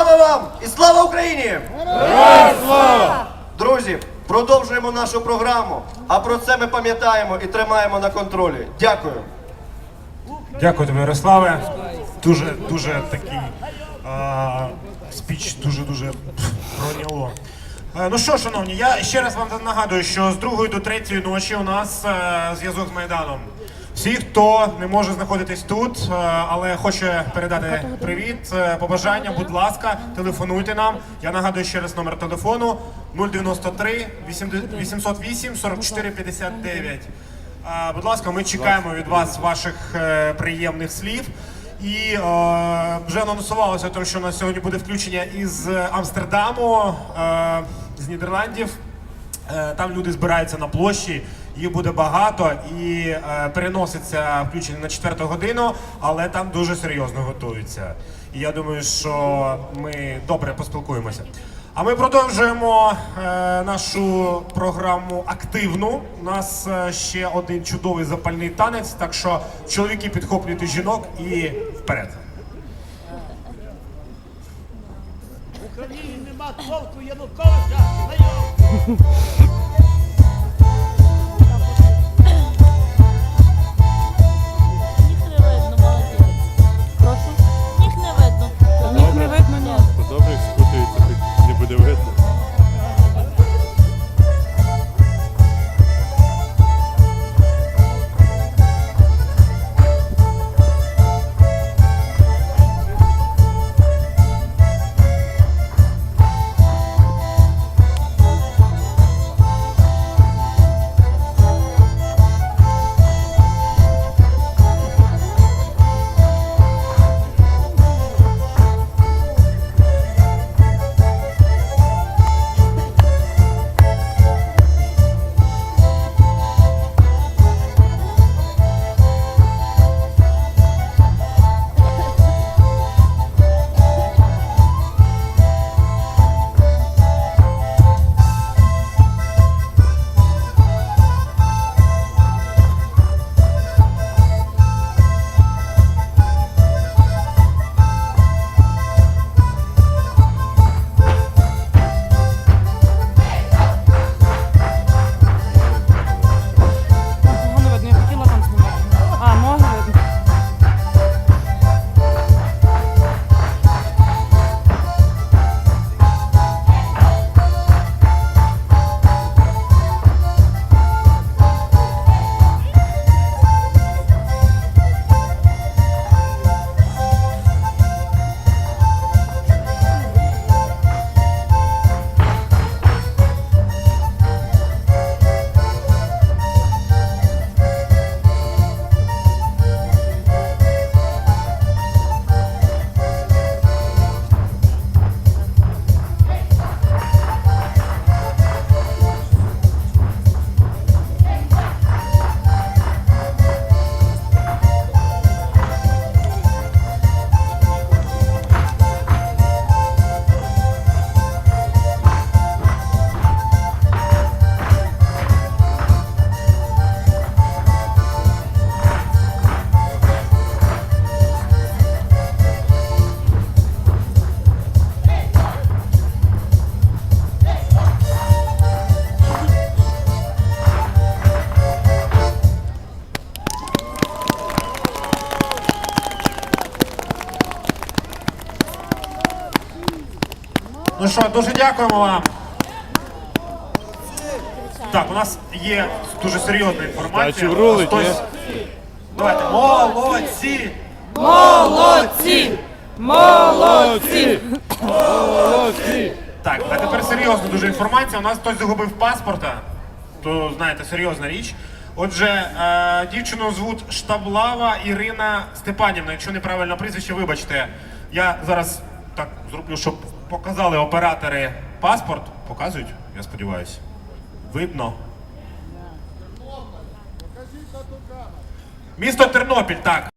Слава вам і слава Україні! Слава! Друзі, продовжуємо нашу програму. А про це ми пам'ятаємо і тримаємо на контролі. Дякую. Дякую тобі, Ярославе. Дуже, дуже такий а, спіч, дуже, дуже проняло. Е, Ну що, шановні, я ще раз вам нагадую, що з другої до третьої ночі у нас е, зв'язок з Майданом. Всі, хто не може знаходитись тут, е, але хоче передати привіт, е, побажання, будь ласка, телефонуйте нам. Я нагадую ще раз номер телефону 093 808 44 59. А, Будь ласка, ми чекаємо від вас ваших е, приємних слів. І е, вже анонсувалося, тому що у нас сьогодні буде включення із Амстердаму, е, з Нідерландів. Е, Там люди збираються на площі, їх буде багато і е, переноситься включення на четверту годину, але там дуже серйозно готуються. І я думаю, що ми добре поспілкуємося. А ми продовжуємо е, нашу програму активну. У нас е, ще один чудовий запальний танець, так що чоловіки підхоплюйте жінок і вперед. Україні нема толку Януковича Ну що, дуже дякуємо вам. Так, у нас є дуже серйозна інформація. Дачі врулить, Хтось- Давайте, молодці! Молодці! Молодці! Молодці! Так, а тепер серйозна дуже інформація. У нас хтось загубив паспорта, то знаєте, серйозна річ. Отже, е, дівчину звуть Штаблава Ірина Степанівна. Якщо неправильно прізвище, вибачте. Я зараз так зроблю, щоб показали оператори паспорт. Показують, я сподіваюся. Видно. Місто Тернопіль, так.